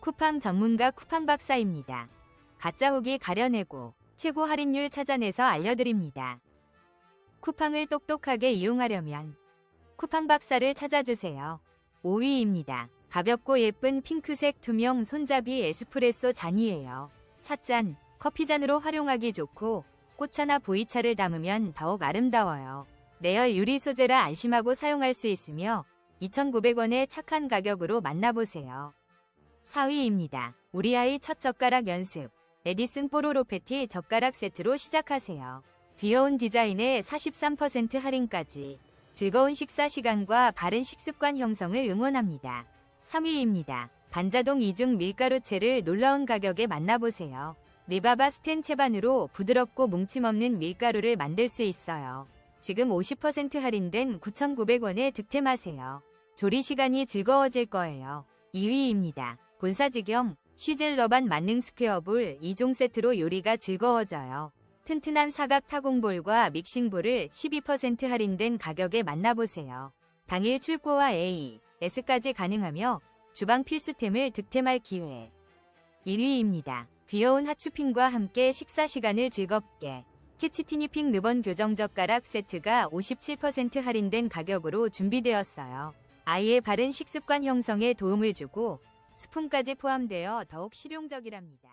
쿠팡 전문가 쿠팡 박사입니다. 가짜 후기 가려내고 최고 할인율 찾아내서 알려드립니다. 쿠팡을 똑똑하게 이용하려면 쿠팡 박사를 찾아주세요. 5위입니다. 가볍고 예쁜 핑크색 투명 손잡이 에스프레소 잔이에요. 찻잔, 커피잔으로 활용하기 좋고 꽃차나 보이차를 담으면 더욱 아름다워요. 레어 유리 소재라 안심하고 사용할 수 있으며 2,900원의 착한 가격으로 만나보세요. 4위입니다. 우리 아이 첫 젓가락 연습. 에디슨 뽀로로 패티 젓가락 세트로 시작하세요. 귀여운 디자인에 43% 할인까지 즐거운 식사 시간과 바른 식습관 형성을 응원합니다. 3위입니다. 반자동 이중 밀가루채를 놀라운 가격에 만나보세요. 리바바 스텐 채반으로 부드럽고 뭉침 없는 밀가루를 만들 수 있어요. 지금 50% 할인된 9,900원에 득템하세요. 조리 시간이 즐거워질 거예요. 2위입니다. 본사지경 쉬즐러반 만능 스퀘어볼 2종 세트로 요리가 즐거워져요. 튼튼한 사각 타공볼과 믹싱볼을 12% 할인된 가격에 만나보세요. 당일 출고와 A, S까지 가능하며 주방 필수템을 득템할 기회. 1위입니다. 귀여운 하츄핑과 함께 식사 시간을 즐겁게. 캐치티니핑 르번 교정 젓가락 세트가 57% 할인된 가격으로 준비되었어요. 아이의 바른 식습관 형성에 도움을 주고 스푼까지 포함되어 더욱 실용적이랍니다.